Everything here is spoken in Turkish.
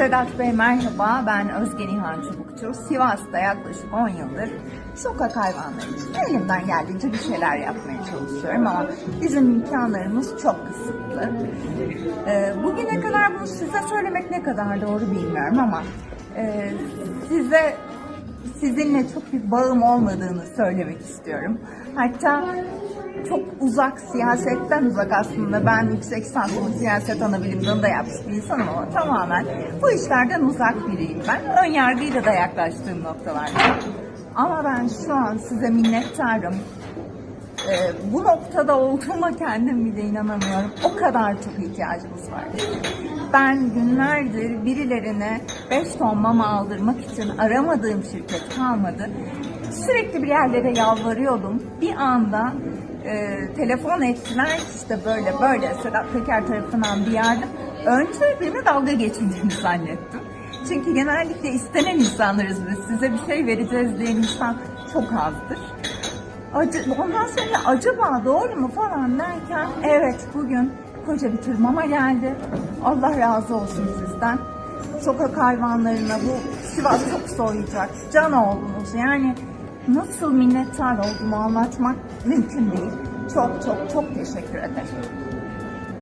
Sedat Bey merhaba, ben Özge Nihan Çubukçu. Sivas'ta yaklaşık 10 yıldır sokak hayvanları için elimden geldiğince bir şeyler yapmaya çalışıyorum ama bizim imkanlarımız çok kısıtlı. Ee, bugüne kadar bunu size söylemek ne kadar doğru bilmiyorum ama e, size sizinle çok bir bağım olmadığını söylemek istiyorum. Hatta çok uzak, siyasetten uzak aslında. Ben yüksek lisansımı siyaset anabilim dalında yapmış bir insanım ama tamamen bu işlerden uzak biriyim ben. Ön yargıyla da yaklaştığım noktalarda. Ama ben şu an size minnettarım. Ee, bu noktada olduğuma kendim bile inanamıyorum. O kadar çok ihtiyacımız var. Ben günlerdir birilerine 5 ton mama aldırmak için aramadığım şirket kalmadı. Sürekli bir yerlere yalvarıyordum. Bir anda e, telefon ettiler işte böyle böyle Sedat Peker tarafından bir yardım. Önce benimle dalga geçildiğini zannettim. Çünkü genellikle istenen insanlarız biz. Size bir şey vereceğiz diyen insan çok azdır. Ondan sonra acaba doğru mu falan derken evet bugün koca bir mama geldi. Allah razı olsun sizden. Sokak hayvanlarına bu Sivas çok soğuyacak. Can oldunuz. Yani nasıl minnettar olduğumu anlatmak mümkün değil. Çok çok çok teşekkür ederim.